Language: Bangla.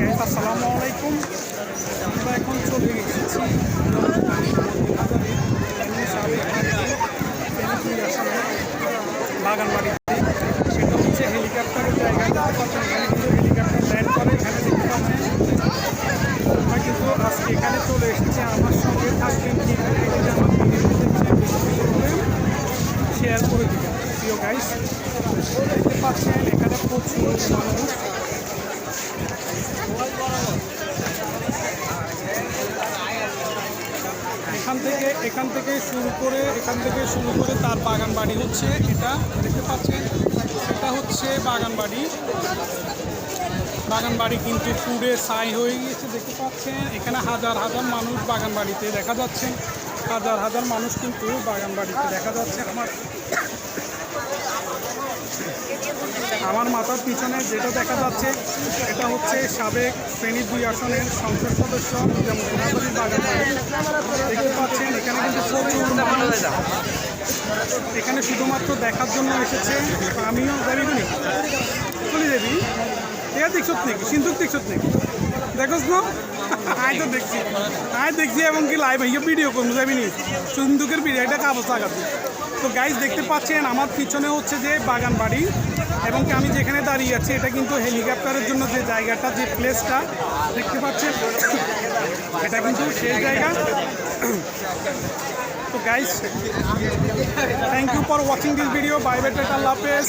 গাইস আসসালামু আলাইকুম। আমরা এখন চলে এসেছি। বাগানবাড়িতে। সেটা হচ্ছে হেলিকপ্টারের জায়গাটা হেলিকপ্টার ল্যান্ড করে এখানে দেখতে পাচ্ছেন। আমরা কিন্তু আজকে এখানে চলে এসেছি। আমার সঙ্গে থাকবেন শেয়ার করে দিবেন প্রিয় গাইস দেখতে পাচ্ছেন এখানে প্রচুর মানুষ। এখান থেকে এখান থেকে শুরু করে, এখান থেকে শুরু করে তার বাগান বাড়ি হচ্ছে এটা, দেখতে পাচ্ছেন? এটা হচ্ছে বাগান বাড়ি বাগান বাড়ি কিন্তু পুরে ছাই হয়ে গিয়েছে, দেখতে পাচ্ছেন? এখানে হাজার হাজার মানুষ বাগান বাড়িতে দেখা যাচ্ছে। হাজার হাজার মানুষ কিন্তু বাগান বাড়িতে দেখা যাচ্ছে। আমার আমার মাথার পিছনে যেটা দেখা যাচ্ছে, এটা হচ্ছে সাবেক শ্রেণি দুই আসনের সংসদ সদস্য যেমন গুণাবলী বাগান দেখতে পাচ্ছেন, এখানে কিন্তু প্রচুর এখানে শুধুমাত্র দেখার জন্য এসেছে, আমিও যাবি নি। চলে যাবি এ দেখছত নাকি সিন্ধুক দেখছত নাকি দেখোস না? আয় তো দেখছি। আয় দেখছি এবং কি লাইভ ভিডিও করব যাবি নি। সিন্ধুকের ভিডিও এটা কাগজ তো গাইজ দেখতে পাচ্ছেন, আমার পিছনে হচ্ছে যে বাগান বাড়ি, এবং আমি যেখানে দাঁড়িয়ে আছি, এটা কিন্তু হেলিকপ্টারের জন্য যে জায়গাটা, যে প্লেসটা দেখতে পাচ্ছেন? এটা কিন্তু সেই জায়গা। তো guys thank you for watching this video bye হাফেজ।